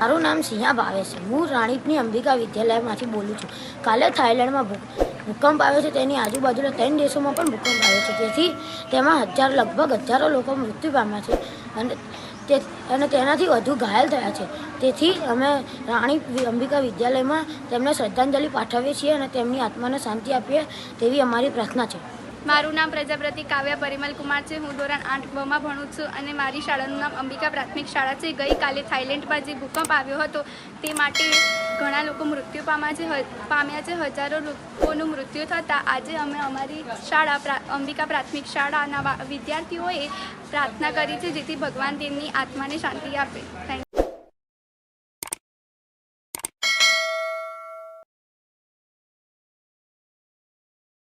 મારું નામ સિંહા ભાવે છે. હું રાણીપની અંબિકા વિદ્યાલયમાંથી બોલું છું. કાલે થાઈલેન્ડમાં ભૂ- ભૂકંપ આવ્યો છે. તેની આજુબાજુના ત્રણ દેશોમાં પણ ભૂકંપ આવ્યો છે. તેથી તેમાં હજાર, લગભગ હજારો લોકો મૃત્યુ પામ્યા છે અને તે, અને તેનાથી વધુ ઘાયલ થયા છે. તેથી અમે રાણી અંબિકા વિદ્યાલયમાં તેમને શ્રદ્ધાંજલિ પાઠવીએ છીએ અને તેમની આત્માને શાંતિ આપીએ તેવી અમારી પ્રાર્થના છે. મારું નામ પ્રજાપતિ કાવ્યા પરિમલ કુમાર છે. હું ધોરણ આઠ બમાં ભણું છું અને મારી શાળાનું નામ અંબિકા પ્રાથમિક શાળા છે. ગઈકાલે થાઇલેન્ડમાં જે ભૂકંપ આવ્યો હતો તે માટે ઘણા લોકો મૃત્યુ પામ્યા છે. પામ્યા છે. હજારો લોકોનું મૃત્યુ થતાં આજે અમે અમારી શાળા અંબિકા પ્રાથમિક શાળાના વિદ્યાર્થીઓએ પ્રાર્થના કરી છે જેથી ભગવાન તેમની આત્માને શાંતિ આપે. થેન્ક